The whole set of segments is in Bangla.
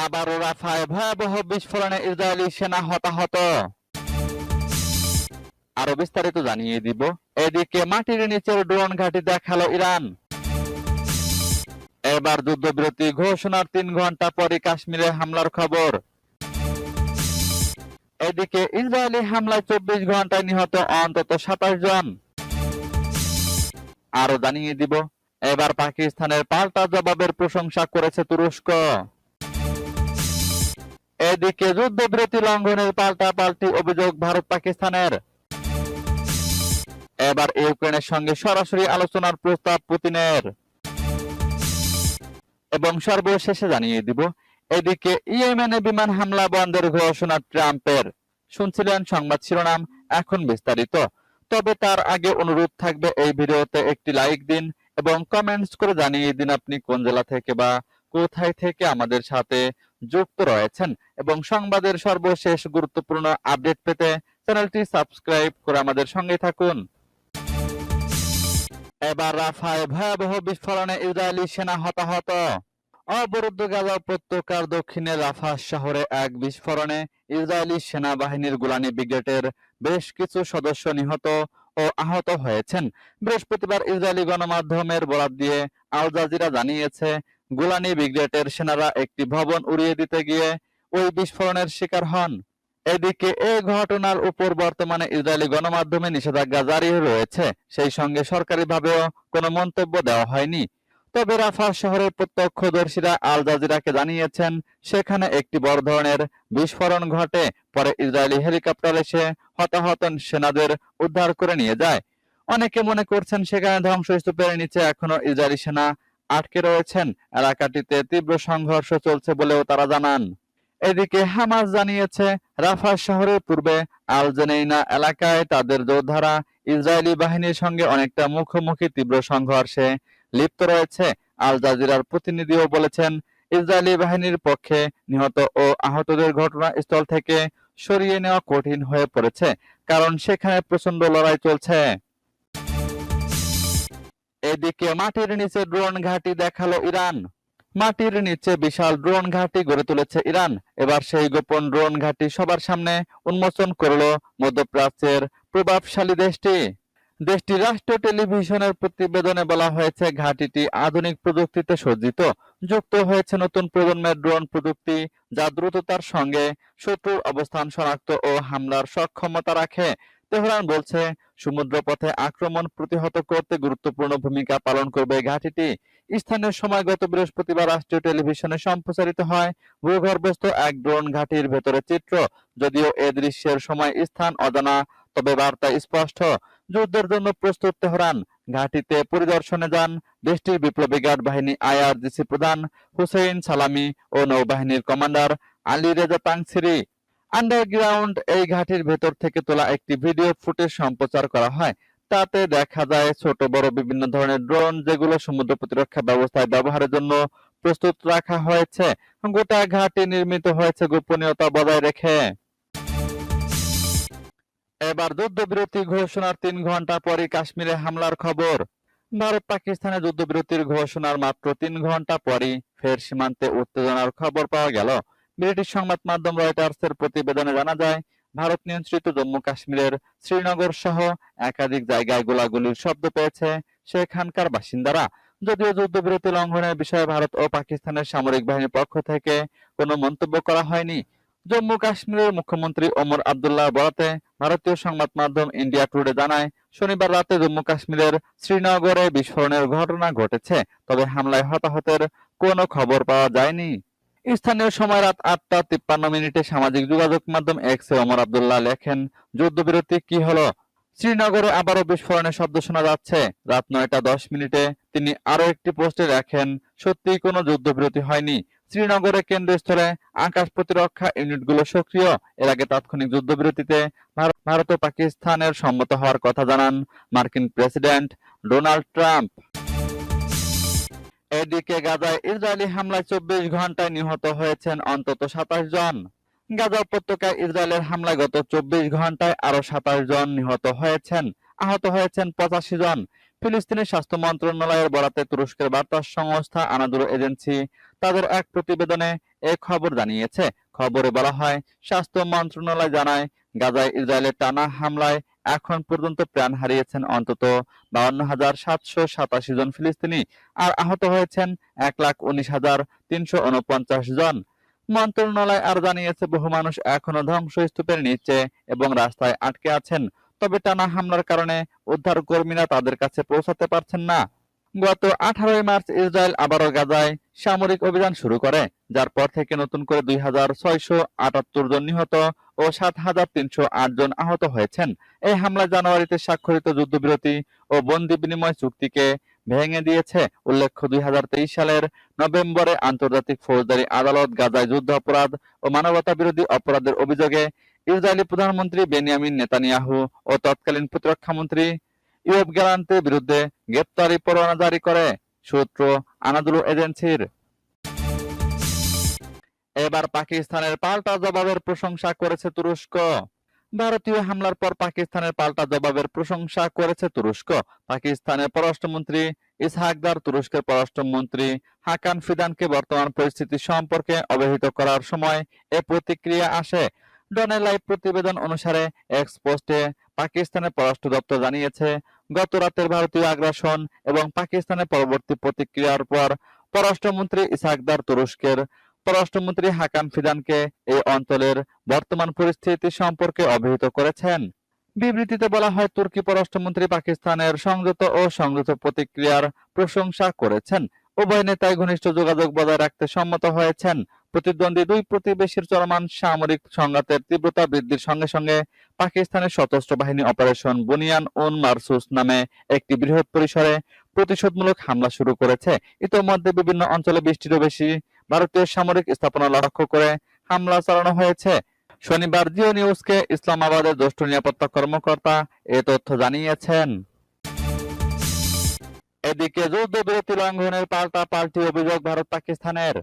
আবারও রাফায় ভয়াবহ বিস্ফোরণে ইসরায়েলি সেনা হতাহত। আরও বিস্তারিত জানিয়ে দিব। এদিকে মাটির নিচের ড্রোন ঘাঁটি দেখাল ইরান। এবার যুদ্ধবিরতি ঘোষণার তিন ঘণ্টা পরে কাশ্মীরে হামলার খবর। এদিকে ইসরায়েলি হামলায় চব্বিশ ঘন্টায় নিহত অন্তত সাতাশ জন। আরও জানিয়ে দিব। এবার পাকিস্তানের পাল্টা জবাবের প্রশংসা করেছে তুরস্ক। এদিকে যুদ্ধবিরতি লঙ্ঘনের পাল্টা পাল্টি অভিযোগ ভারত পাকিস্তানের। এবার ইউক্রেনের সঙ্গে সরাসরি আলোচনার প্রস্তাব পুতিনের। এবং সর্বশেষে জানিয়ে দিব, এদিকে ইয়েমেনে বিমান হামলা বন্ধের ঘোষণা ট্রাম্পের। শুনছিলেন সংবাদ শিরোনাম, এখন বিস্তারিত। তবে তার আগে অনুরোধ থাকবে এই ভিডিওতে একটি লাইক দিন এবং কমেন্টস করে জানিয়ে দিন আপনি কোন জেলা থেকে বা কোথায় থেকে আমাদের সাথে যুক্ত রয়েছেন এবং সংবাদের সর্বশেষ গুরুত্বপূর্ণ আপডেট পেতে চ্যানেলটি সাবস্ক্রাইব করে আমাদের সঙ্গে থাকুন। এবার রাফায় ভয়াবহ বিস্ফোরণে ইসরায়েলি সেনা হতাহত। অবরুদ্ধ গাজা উপত্যকার দক্ষিণে রাফা শহরে এক বিস্ফোরণে ইসরায়েলি সেনাবাহিনীর গুলানি ব্রিগেডের বেশ কিছু সদস্য নিহত ও আহত হয়েছেন। বৃহস্পতিবার ইসরায়েলি গণমাধ্যমের বরাত দিয়ে আল জাজিরা জানিয়েছে গোলানি ব্রিগেডের সেনারা একটি ভবন উড়িয়ে দিতে গিয়ে ওই বিস্ফোরণের শিকার হন। এদিকে এই ঘটনার উপর বর্তমানে ইসরায়েলি গণমাধ্যমে নিষেধাজ্ঞা জারি রয়েছে। সেই সঙ্গে সরকারিভাবেও কোনো মন্তব্য দেওয়া হয়নি। তবে রাফা শহরের প্রত্যক্ষদর্শীরা আল জাজিরাকে জানিয়েছেন, সেখানে একটি বড় ধরনের বিস্ফোরণ ঘটে, পরে ইসরায়েলি হেলিকপ্টার এসে হতাহত সেনাদের উদ্ধার করে নিয়ে যায়। অনেকে মনে করছেন সেখানে ধ্বংসস্তূপের নিচে এখনও ইসরায়েলি সেনা আটকে রয়েছেন। এলাকাটিতে তীব্র সংঘর্ষ চলছে বলেও তারা জানান। এদিকে হামাস জানিয়েছে, রাফা শহরের পূর্বে আল জেনেইনা এলাকায় তাদের যোদ্ধারা ইসরায়েলি বাহিনীর সঙ্গে অনেকটা মুখোমুখি তীব্র সংঘর্ষে লিপ্ত রয়েছে। আল জাজিরার প্রতিনিধিও বলেছেন, ইসরায়েলি বাহিনীর পক্ষে নিহত ও আহতদের ঘটনাস্থল থেকে সরিয়ে নেওয়া কঠিন হয়ে পড়েছে, কারণ সেখানে প্রচণ্ড লড়াই চলছে। এদিকে মাটির নিচে ড্রোন ঘাঁটি দেখাল ইরান। মাটির নিচে বিশাল ড্রোন ঘাঁটি গড়ে তুলেছে ইরান। এবার সেই গোপন ড্রোন ঘাঁটি সবার সামনে উন্মোচন করল মধ্যপ্রাচ্যের প্রভাবশালী দেশটি। দেশটির রাষ্ট্রীয় টেলিভিশনের প্রতিবেদনে বলা হয়েছে, ঘাঁটিটি আধুনিক প্রযুক্তিতে সজ্জিত। যুক্ত হয়েছে নতুন প্রজন্মের ড্রোন প্রযুক্তি, যা দ্রুততার সঙ্গে শত্রুর অবস্থান শনাক্ত ও হামলার সক্ষমতা রাখে। তেহরান বলছে, সমুদ্রপথে আক্রমণ প্রতিহত করতে গুরুত্বপূর্ণ ভূমিকা পালন করবে ঘাঁটিটি। স্থানীয় সময় গত বৃহস্পতিবার রাষ্ট্রীয় টেলিভিশনে সম্প্রচারিত হয়, ভূগর্ভস্থ এক ড্রোন ঘাঁটির ভেতরে চিত্র। যদিও এ দৃশ্যের সময় স্থান অজানা, তবে বার্তা স্পষ্ট। যুদ্ধের জন্য প্রস্তুত তেহরান, ঘাঁটিতে পরিদর্শনে যান দেশটির বিপ্লবী গার্ড বাহিনী আইআরজিসি প্রধান হুসেইন সালামি ও নৌবাহিনীর commander Ali Reza Tangsiri underground এই ঘাটির ভেতর থেকে তোলা একটি ভিডিও ফুটেজ সম্প্রচার করা হয়। তাতে দেখা যায় ছোট, বড় বিভিন্ন ধরনের ড্রোন যেগুলো সমুদ্র প্রতিরক্ষা ব্যবস্থায় ব্যবহারের জন্য প্রস্তুত রাখা হয়েছে। গোটা ঘাটি নির্মিত হয়েছে গোপনীয়তা বজায় রেখে। এবার যুদ্ধবিরতি ঘোষণার তিন ঘণ্টা পরই কাশ্মীরে হামলার খবর। ভারত পাকিস্তানে যুদ্ধবিরতির ঘোষণার মাত্র তিন ঘণ্টা পরই ফের সীমান্তে উত্তেজনার খবর পাওয়া গেল। ব্রিটিশ সংবাদ মাধ্যম রয়টার্সের প্রতিবেদনে জানা যায়, ভারত নিয়ন্ত্রিত জম্মু কাশ্মীরের শ্রীনগর সহ একাধিক জায়গায় গোলাগুলির শব্দ পেয়েছে সেখানকার বাসিন্দারা। যদিও যুদ্ধবিরতি লঙ্ঘনের বিষয়ে ভারত ও পাকিস্তানের সামরিক বাহিনীর পক্ষ থেকে কোনো মন্তব্য করা হয়নি। জম্মু কাশ্মীরের মুখ্যমন্ত্রী ওমর আবদুল্লাহ বরাতে ভারতীয় সংবাদ মাধ্যম ইন্ডিয়া টুডে জানায়, শনিবার রাতে জম্মু কাশ্মীরের শ্রীনগরে বিস্ফোরণের ঘটনা ঘটেছে, তবে হামলায় হতাহতের কোনো খবর পাওয়া যায়নি। স্থানীয় সময় রাত আটটা তিপ্পান্ন মিনিটে সামাজিক যোগাযোগ মাধ্যম এক্সে ওমর আবদুল্লাহ লেখেন, যুদ্ধবিরতি কি হলো? শ্রীনগরে আবারও বিস্ফোরণের শব্দ শোনা যাচ্ছে। রাত নয়টা দশ মিনিটে তিনি আরও একটি পোস্টে লেখেন, সত্যিই কোনো যুদ্ধবিরতি হয়নি। শ্রীনগরে কেন্দ্রস্থলে আকাশ প্রতিরক্ষা ইউনিটগুলো সক্রিয়। এর আগে তাৎক্ষণিক যুদ্ধবিরতিতে ভার- ভারত ও পাকিস্তানের সম্মত হওয়ার কথা জানান মার্কিন প্রেসিডেন্ট ডোনাল্ড ট্রাম্প। এদিকে গাজায় ইসরায়েলি হামলায় চব্বিশ ঘন্টায় নিহত হয়েছেন অন্তত সাতাশ জন। গাজা উপত্যকায় ইসরায়েলের হামলায় গত চব্বিশ ঘন্টায় আরও সাতাশ জন নিহত হয়েছেন। আহত হয়েছেন পঁচাশি জন। ফিলিস্তিনের স্বাস্থ্য মন্ত্রণালয়ের বরাতে তুরস্কের বার্তা সংস্থা আনাদুল এজেন্সি তাদের এক প্রতিবেদনে এ খবর জানিয়েছে। খবরে বলা হয়, স্বাস্থ্য মন্ত্রণালয় জানায়, গাজায় ইসরায়েলের টানা হামলায় এখন পর্যন্ত প্রাণ হারিয়েছেন অন্তত বাউন্ন হাজার সাতশো সাতাশি জন ফিলিস্তিনি আর আহত হয়েছেন এক লাখ উনিশ হাজার তিনশো উনপঞ্চাশ জন। মন্ত্রণালয় আর জানিয়েছে, বহু মানুষ এখনও ধ্বংসস্তূপের নিচে এবং রাস্তায় আটকে আছেন। তবে টানা হামলার কারণে উদ্ধার কর্মীরা তাদের কাছে পৌঁছাতে পারছেন না। গত আঠারোই মার্চ ইসরায়েল আবারও গাজায় সামরিক অভিযান শুরু করে, যার পর থেকে নতুন করে দুই হাজার ছয়শো আটাত্তর জন নিহত ও সাত হাজার তিনশো আট জন আহত হয়েছেন। এই হামলা জানুয়ারিতে স্বাক্ষরিত যুদ্ধবিরতি ও বন্দি বিনিময় চুক্তিকে ভেঙে দিয়েছে উল্লেখ্য দুই হাজার তেইশ সালের নভেম্বরে আন্তর্জাতিক ফৌজদারি আদালত গাজায় যুদ্ধ অপরাধ ও মানবতা বিরোধী অপরাধের অভিযোগে ইসরায়েলি প্রধানমন্ত্রী বেনিয়ামিন নেতানিয়াহু ও তৎকালীন প্রতিরক্ষা ইয়ব গ্যালান্তের বিরুদ্ধে গ্রেপ্তারি পরোয়ানা জারি করে সূত্র আনাদুল এজেন্সির। এবার পাকিস্তানের পাল্টা জবাবের প্রশংসা করেছে তুরস্ক। ভারতীয় হামলার পর পাকিস্তানের পাল্টা জবাবের প্রশংসা করেছে তুরস্ক। পাকিস্তানের পররাষ্ট্রমন্ত্রী ইসহাকদার তুরস্কের পররাষ্ট্রমন্ত্রী হাকান ফিদানকে বর্তমান পরিস্থিতি সম্পর্কে অবহিত করার সময় এ প্রতিক্রিয়া আসে। ডনের লাইভ প্রতিবেদন অনুসারে এক্স পোস্টে পাকিস্তানের পররাষ্ট্র দপ্তর জানিয়েছে, গত রাতের ভারতীয় আগ্রাসন এবং পাকিস্তানের পরবর্তী প্রতিক্রিয়ার পর পররাষ্ট্রমন্ত্রী ইসহাকদার তুরস্কের পররাষ্ট্রমন্ত্রী হাকান ফিদানকে এই অঞ্চলের বর্তমান পরিস্থিতি সম্পর্কে অবহিত করেছেন। বিবৃতিতে বলা হয়, তুর্কি পররাষ্ট্রমন্ত্রী পাকিস্তানের সংযত ও সংযত প্রতিক্রিয়ার প্রশংসা করেছেন। উভয় নেতাই ঘনিষ্ঠ যোগাযোগ বজায় রাখতে সম্মত হয়েছেন। প্রতিদ্বন্দ্বী দুই প্রতিবেশীর চলমান সামরিক সংঘাতের তীব্রতা বৃদ্ধির সঙ্গে সঙ্গে পাকিস্তানের সশস্ত্র বাহিনী অপারেশন বুনিয়ান উন মারসুস নামে একটি বৃহৎ পরিসরে প্রতিশোধমূলক হামলা শুরু করেছে। ইতোমধ্যে বিভিন্ন অঞ্চলে বৃষ্টিরও বেশি ভারতীয় সামরিক স্থাপনা লক্ষ্য করে হামলা চালানো হয়েছে। শনিবার জিও নিউজকে ইসলামাবাদের জ্যেষ্ঠ নিরাপত্তা কর্মকর্তা এ তথ্য জানিয়েছেন। এদিকে যুদ্ধবিরতি লঙ্ঘনের পাল্টা পাল্টি অভিযোগ ভারত পাকিস্তানের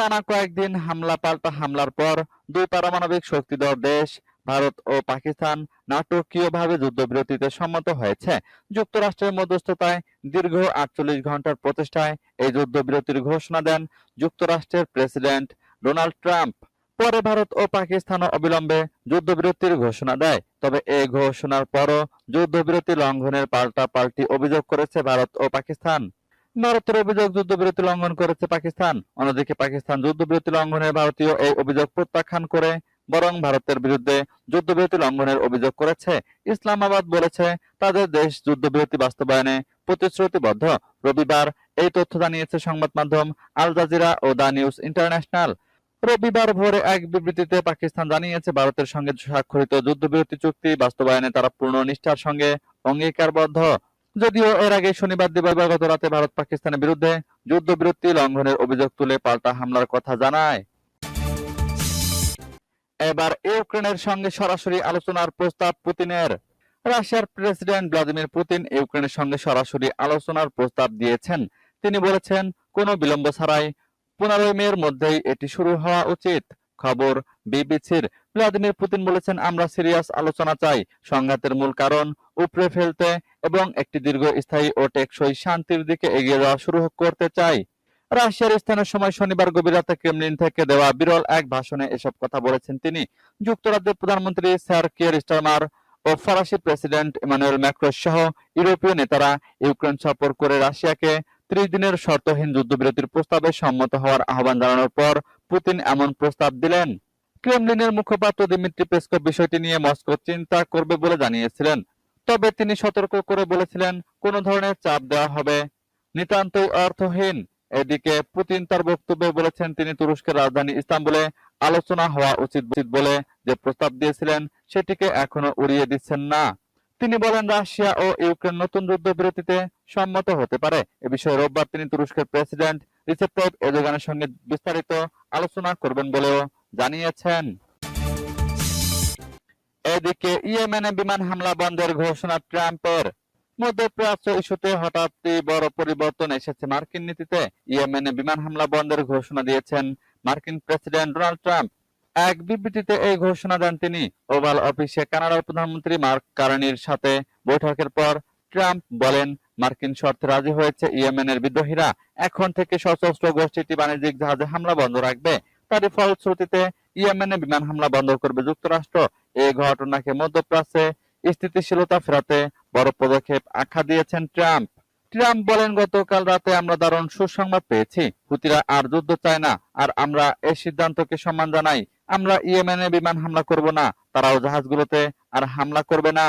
টানা কয়েকদিন হামলা পাল্টা হামলার পর দুই পারমাণবিক শক্তিধর দেশ, ভারত ও পাকিস্তান নাটকীয়ভাবে যুদ্ধবিরতিতে সম্মত হয়েছে। যুক্তরাষ্ট্রের মধ্যস্থতায় দীর্ঘ আটচল্লিশ ঘণ্টার প্রচেষ্টায় এই যুদ্ধবিরতির ঘোষণা দেন যুক্তরাষ্ট্রের প্রেসিডেন্ট ডোনাল্ড ট্রাম্প। পরে ভারত ও পাকিস্তানও অবিলম্বে যুদ্ধবিরতির ঘোষণা দেয়। তবে এই ঘোষণার পরও যুদ্ধবিরতি লঙ্ঘনের পাল্টা পাল্টি অভিযোগ করেছে ভারত ও পাকিস্তান। ভারতের অভিযোগ যুদ্ধবিরতি লঙ্ঘন করেছে পাকিস্তান। অন্যদিকে পাকিস্তান যুদ্ধবিরতি লঙ্ঘনের ভারতীয় এই অভিযোগ প্রত্যাখ্যান করে, বরং ভারতের বিরুদ্ধে যুদ্ধবিরতি লঙ্ঘনের অভিযোগ করেছে। ইসলামাবাদ বলেছে, তাদের দেশ যুদ্ধবিরতি বাস্তবায়নে প্রতিশ্রুতিবদ্ধ। রবিবার এই তথ্য জানিয়েছে সংবাদ মাধ্যম আল জাজিরা ও দা নিউজ ইন্টারন্যাশনাল। রবিবার ভোরে এক বিবৃতিতে পাকিস্তান জানিয়েছে, ভারতের সঙ্গে স্বাক্ষরিত যুদ্ধবিরতি চুক্তি বাস্তবায়নে তারা পূর্ণ নিষ্ঠার সঙ্গে অঙ্গীকারবদ্ধ। যদিও এর আগে শনিবার দিবাগত রাতে ভারত পাকিস্তানের বিরুদ্ধে যুদ্ধবিরতি লঙ্ঘনের অভিযোগ তুলে পাল্টা হামলার কথা জানায়। এবার ইউক্রেনের সঙ্গে সরাসরি আলোচনার প্রস্তাব পুতিনের। রাশিয়ার প্রেসিডেন্ট ভ্লাদিমির পুতিন ইউক্রেনের সঙ্গে সরাসরি আলোচনার প্রস্তাব দিয়েছেন। তিনি বলেছেন, কোনো বিলম্ব ছাড়াই পনেরোই মের মধ্যেই এটি শুরু হওয়া উচিত। খবর বিবিসির। ভ্লাদিমির পুতিন বলেছেন, আমরা সিরিয়াস আলোচনা চাই। সংঘাতের মূল কারণ উপড়ে ফেলতে এবং একটি দীর্ঘস্থায়ী ও টেকসই শান্তির দিকে এগিয়ে যাওয়া শুরু করতে চাই। রাশিয়ার স্থানীয় সময় শনিবার গভীর রাতে ক্রেমলিন থেকে দেওয়া বিরল এক ভাষণে এসব কথা বলেছেন তিনি। যুক্তরাজ্যের প্রধানমন্ত্রী স্যার কিয়ার স্টারমার ও ফরাসি প্রেসিডেন্ট ইমানুয়েল ম্যাক্রো সহ ইউরোপীয় নেতারা ইউক্রেন সফর করে রাশিয়াকে ত্রিশ দিনের শর্তহীন যুদ্ধবিরতির প্রস্তাবে সম্মত হওয়ার আহ্বান জানানোর পর পুতিন এমন প্রস্তাব দিলেন, ক্রেমলিনের মুখপাত্র দিমিত্রি পেসকভ বিষয়টি নিয়ে মস্কো চিন্তা করবে বলে জানিয়েছিলেন। তবে তিনি সতর্ক করে বলেছিলেন, কোন ধরনের চাপ দেওয়া হবে। নিতান্তই অর্থহীন। এদিকে পুতিন তার বক্তব্যে বলেছেন, তিনি তুরস্কের রাজধানী ইস্তাম্বুলে আলোচনা হওয়া উচিত উচিত বলে যে প্রস্তাব দিয়েছিলেন, সেটিকে এখনও উড়িয়ে দিচ্ছেন না। তিনি বলেন, রাশিয়া ও ইউক্রেন নতুন যুদ্ধবিরতিতে সম্মত হতে পারে। এ বিষয়ে রোববার তিনি তুরস্কের প্রেসিডেন্ট রিসেপ তাইপ এরদোগানের সঙ্গে বিস্তারিত আলোচনা করবেন বলেও জানিয়েছেন। এদিকে ইয়েমেনে বিমান হামলা বন্ধের ঘোষণা ট্রাম্পের। মধ্যপ্রাচ্য ইস্যুতে হঠাৎই বড় পরিবর্তন এসেছে মার্কিন নীতিতে। ইয়েমেনে বিমান হামলা বন্ধের ঘোষণা দিয়েছেন মার্কিন প্রেসিডেন্ট ডোনাল্ড ট্রাম্প। এক বিবৃতিতে এই ঘোষণা দেন তিনি। ওভাল অফিসে কানাডার প্রধানমন্ত্রী মার্ক কার্নির সাথে বৈঠকের পর ট্রাম্প বলেন মার্কিন শর্তে রাজি হয়েছে ইয়েমেনের বিদ্রোহীরা। এখন থেকে সশস্ত্র গোষ্ঠীটি বাণিজ্যিক জাহাজে হামলা বন্ধ রাখবে। তারই ফলশ্রুতিতে ইয়েমেনে বিমান হামলা বন্ধ করবে যুক্তরাষ্ট্র। এই ঘটনাকে মধ্যপ্রাচ্যে স্থিতিশীলতা ফেরাতে বড় পদক্ষেপ আখ্যা দিয়েছেন ট্রাম্প। ট্রাম্প বলেন, গতকাল রাতে আমরা দারুণ সুসংবাদ পেয়েছি। হুতিরা আর যুদ্ধ চায় না, আর আমরা এই সিদ্ধান্তকে সম্মান জানাই। আমরা ইয়েমেনে বিমান হামলা করব না, তারাও জাহাজগুলোতে আর হামলা করবে না।